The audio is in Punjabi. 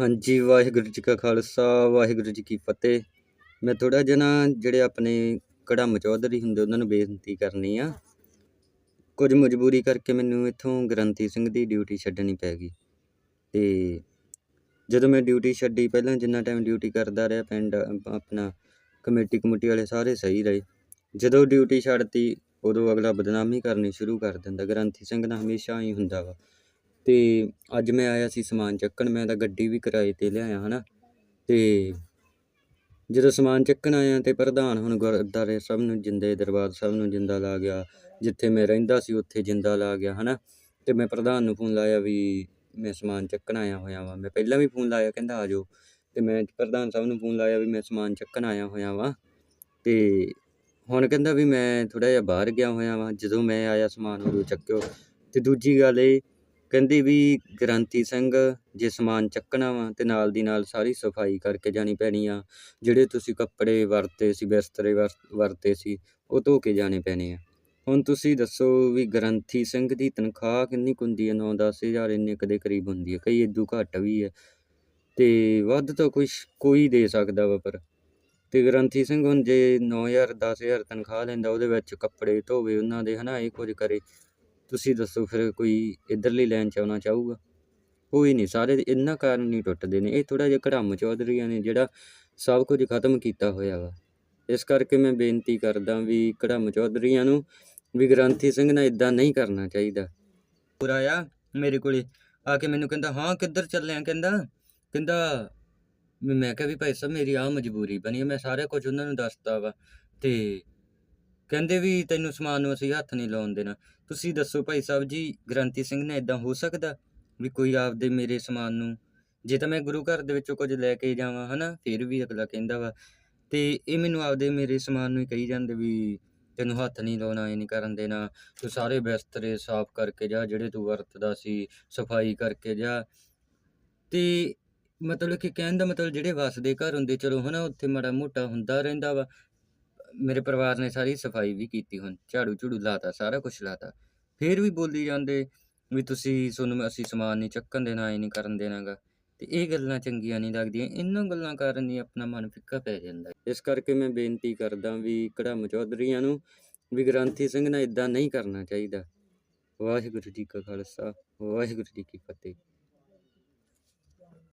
ਹਾਂਜੀ, ਵਾਹਿਗੁਰੂ ਜੀ ਕਾ ਖਾਲਸਾ, ਵਾਹਿਗੁਰੂ ਜੀ ਕੀ ਫਤਿਹ। ਮੈਂ ਥੋੜਾ ਜਿਹਾ ਨਾ ਜਿਹੜੇ ਆਪਣੇ ਕੜਮ ਚੌਧਰੀ ਹੁੰਦੇ, ਉਹਨਾਂ ਨੂੰ ਬੇਨਤੀ ਕਰਨੀ ਆ। ਕੁਝ ਮਜਬੂਰੀ ਕਰਕੇ ਮੈਨੂੰ ਇੱਥੋਂ ਗ੍ਰੰਥੀ ਸਿੰਘ ਦੀ ਡਿਊਟੀ ਛੱਡਣੀ ਪੈ ਗਈ। ਤੇ ਜਦੋਂ ਮੈਂ ਡਿਊਟੀ ਛੱਡੀ, ਪਹਿਲਾਂ ਜਿੰਨਾ ਟਾਈਮ ਡਿਊਟੀ ਕਰਦਾ ਰਿਹਾ, ਪਿੰਡ ਆਪਣਾ ਕਮੇਟੀ ਕਮੇਟੀ ਵਾਲੇ ਸਾਰੇ ਸਹੀ ਰਹੇ। ਜਦੋਂ ਡਿਊਟੀ ਛੱਡਤੀ, ਉਦੋਂ ਅਗਲਾ ਬਦਨਾਮੀ ਕਰਨੀ ਸ਼ੁਰੂ ਕਰ ਦਿੰਦਾ। ਗ੍ਰੰਥੀ ਸਿੰਘ ਨਾਲ ਹਮੇਸ਼ਾ ਹੀ ਹੁੰਦਾ ਵਾ। ਤੇ ਅੱਜ ਮੈਂ ਆਇਆ ਸੀ ਸਮਾਨ ਚੱਕਣ, ਮੈਂ ਤਾਂ ਗੱਡੀ ਵੀ ਕਿਰਾਏ ਤੇ ਲਿਆਇਆ, ਹਨਾ? ਤੇ ਜਦੋਂ ਸਮਾਨ ਚੱਕਣ ਆਇਆ ਤੇ ਪ੍ਰਧਾਨ ਹੁਣ ਗੁਰਦੁਆਰੇ ਸਾਹਿਬ ਨੂੰ ਜਿੰਦੇ, ਦਰਬਾਰ ਸਾਹਿਬ ਨੂੰ ਜਿੰਦਾ ਲਾ ਗਿਆ, ਜਿੱਥੇ ਮੈਂ ਰਹਿੰਦਾ ਸੀ ਉੱਥੇ ਜਿੰਦਾ ਲਾ ਗਿਆ, ਹਨਾ? ਤੇ ਮੈਂ ਪ੍ਰਧਾਨ ਨੂੰ ਫੋਨ ਲਾਇਆ ਵੀ ਮੈਂ ਸਮਾਨ ਚੱਕਣ ਆਇਆ ਹੋਇਆ ਵਾਂ। ਮੈਂ ਪਹਿਲਾਂ ਵੀ ਫੋਨ ਲਾਇਆ, ਕਹਿੰਦਾ ਆ ਜਾਓ। ਤੇ ਮੈਂ ਪ੍ਰਧਾਨ ਸਾਹਿਬ ਨੂੰ ਫੋਨ ਲਾਇਆ ਵੀ ਮੈਂ ਸਮਾਨ ਚੱਕਣ ਆਇਆ ਹੋਇਆ ਵਾਂ। ਤੇ ਹੁਣ ਕਹਿੰਦਾ ਵੀ ਮੈਂ ਥੋੜਾ ਜਿਹਾ ਬਾਹਰ ਗਿਆ ਹੋਇਆ ਵਾਂ। ਜਦੋਂ ਮੈਂ ਆਇਆ ਸਮਾਨ ਉਦੋਂ ਚੱਕਿਓ। ਤੇ ਦੂਜੀ ਗੱਲ ਇਹ ਕਹਿੰਦੀ ਵੀ ਗ੍ਰੰਥੀ ਸਿੰਘ, ਜੇ ਸਮਾਨ ਚੱਕਣਾ ਵਾ ਤੇ ਨਾਲ ਦੀ ਨਾਲ ਸਾਰੀ ਸਫ਼ਾਈ ਕਰਕੇ ਜਾਣੀ ਪੈਣੀ ਆ। ਜਿਹੜੇ ਤੁਸੀਂ ਕੱਪੜੇ ਵਰਤੇ ਸੀ, ਬਿਸਤਰੇ ਵਰ- ਵਰਤੇ ਸੀ, ਉਹ ਧੋ ਕੇ ਜਾਣੇ ਪੈਣੇ ਆ। ਹੁਣ ਤੁਸੀਂ ਦੱਸੋ ਵੀ ਗ੍ਰੰਥੀ ਸਿੰਘ ਦੀ ਤਨਖਾਹ ਕਿੰਨੀ ਕੁ ਹੁੰਦੀ ਹੈ 9-10 ਹਜ਼ਾਰ ਇੰਨੇ ਕਦੇ ਕਰੀਬ ਹੁੰਦੀ ਹੈ ਕਈ ਇਦੋਂ ਘੱਟ ਵੀ ਹੈ ਤੇ ਵੱਧ ਤਾਂ ਕੁਛ ਕੋਈ ਦੇ ਸਕਦਾ ਵਾ ਪਰ। ਤੇ ਗ੍ਰੰਥੀ ਸਿੰਘ ਹੁਣ ਜੇ 9000 10000 ਤਨਖਾਹ ਲੈਂਦਾ, ਉਹਦੇ ਵਿੱਚ ਕੱਪੜੇ ਧੋਵੇ, ਉਹਨਾਂ ਦੇ ਹਨਾ, ਇਹ ਕੁਝ ਕਰੇ। ਤੁਸੀਂ ਦੱਸੋ ਫਿਰ ਕੋਈ ਇਧਰਲੀ ਲਾਈਨ ਚ ਆਉਣਾ ਚਾਹੂਗਾ? ਕੋਈ ਨਹੀਂ ਸਾਰੇ ਇਹਨਾਂ ਕਾਰਨ ਨਹੀਂ ਟੁੱਟਦੇ ਨੇ। ਇਹ ਥੋੜਾ ਜਿਹਾ ਘੜਮ ਚੌਧਰੀਆਂ ਨੇ, ਜਿਹੜਾ ਸਭ ਕੁਝ ਖਤਮ ਕੀਤਾ ਹੋਇਆ ਵਾ। ਇਸ ਕਰਕੇ ਮੈਂ ਬੇਨਤੀ ਕਰਦਾ ਵੀ ਘੜਮ ਚੌਧਰੀਆਂ ਨੂੰ ਵੀ ਗ੍ਰੰਥੀ ਸਿੰਘ ਨਾਲ ਇਦਾਂ ਨਹੀਂ ਕਰਨਾ ਚਾਹੀਦਾ। ਪੂਰਾ ਆ ਮੇਰੇ ਕੋਲੇ। ਆ ਕੇ ਮੈਨੂੰ ਕਹਿੰਦਾ, ਹਾਂ, ਕਿੱਧਰ ਚੱਲਿਆ ਕਹਿੰਦਾ ਕਹਿੰਦਾ ਮੈਂ ਕਿਹਾ ਵੀ ਭਾਈ ਸਾਹਿਬ, ਮੇਰੀ ਆ ਮਜਬੂਰੀ ਬਣੀ ਮੈਂ ਸਾਰਾ ਕੁਝ ਉਹਨਾਂ ਨੂੰ ਦੱਸਤਾ ਵਾ। ਤੇ ਕਹਿੰਦੇ ਵੀ ਤੈਨੂੰ ਸਮਾਨ ਨੂੰ ਅਸੀਂ ਹੱਥ ਨਹੀਂ ਲਾਉਣ ਦੇਣਾ। ਤੁਸੀਂ ਦੱਸੋ ਭਾਈ ਸਾਹਿਬ ਜੀ, ਗ੍ਰੰਥੀ ਸਿੰਘ ਨੇ ਇਦਾਂ ਹੋ ਸਕਦਾ ਵੀ ਕੋਈ ਆਪਦੇ ਮੇਰੇ ਸਮਾਨ ਨੂੰ, ਜੇ ਤਾਂ ਮੈਂ ਗੁਰੂ ਘਰ ਦੇ ਵਿੱਚੋਂ ਕੁਝ ਲੈ ਕੇ ਜਾਵਾਂ, ਹਨਾ? ਫਿਰ ਵੀ ਅਗਲਾ ਕਹਿੰਦਾ ਵਾ। ਤੇ ਇਹ ਮੈਨੂੰ ਆਪਦੇ ਮੇਰੇ ਸਮਾਨ ਨੂੰ ਹੀ ਕਹੀ ਜਾਂਦੇ ਵੀ ਤੈਨੂੰ ਹੱਥ ਨਹੀਂ ਲਾਉਣਾ, ਇਹ ਨਹੀਂ ਕਰਨ ਦੇਣਾ। ਤੂੰ ਸਾਰੇ ਬਿਸਤਰੇ ਸਾਫ਼ ਕਰਕੇ ਜਾ, ਜਿਹੜੇ ਤੂੰ ਵਰਤਦਾ ਸੀ, ਸਫ਼ਾਈ ਕਰਕੇ ਜਾ। ਤੇ ਮਤਲਬ ਕਿ ਕਹਿਣ ਦਾ ਮਤਲਬ ਜਿਹੜੇ ਵਸਦੇ ਘਰ ਹੁੰਦੇ, ਚਲੋ ਹਨਾ, ਉੱਥੇ ਮਾੜਾ ਮੋਟਾ ਹੁੰਦਾ ਰਹਿੰਦਾ ਵਾ। ਮੇਰੇ ਪਰਿਵਾਰ ਨੇ ਸਾਰੀ ਸਫ਼ਾਈ ਵੀ ਕੀਤੀ ਹੁਣ, ਝਾੜੂ ਝੂੜੂ ਲਾਤਾ, ਸਾਰਾ ਕੁਝ ਲਾਤਾ। ਫੇਰ ਵੀ ਬੋਲੀ ਜਾਂਦੇ ਵੀ ਤੁਸੀਂ ਤੁਹਾਨੂੰ ਅਸੀਂ ਸਮਾਨ ਨਹੀਂ ਚੱਕਣ ਦੇਣਾ, ਇਹ ਨਹੀਂ ਕਰਨ ਦੇਣਾਗਾ। ਤੇ ਇਹ ਗੱਲਾਂ ਚੰਗੀਆਂ ਨਹੀਂ ਲੱਗਦੀਆਂ, ਇਹਨਾਂ ਗੱਲਾਂ ਕਾਰਨ ਹੀ ਆਪਣਾ ਮਨ ਫਿੱਕਾ ਪੈ ਜਾਂਦਾ। ਇਸ ਕਰਕੇ ਮੈਂ ਬੇਨਤੀ ਕਰਦਾ ਵੀ ਕੜਮ ਚੌਧਰੀਆਂ ਨੂੰ ਵੀ ਗ੍ਰੰਥੀ ਸਿੰਘ ਨਾਲ ਇਦਾਂ ਨਹੀਂ ਕਰਨਾ ਚਾਹੀਦਾ। ਵਾਹਿਗੁਰੂ ਜੀ ਕਾ ਖਾਲਸਾ, ਵਾਹਿਗੁਰੂ ਜੀ ਕੀ ਫਤਿਹ।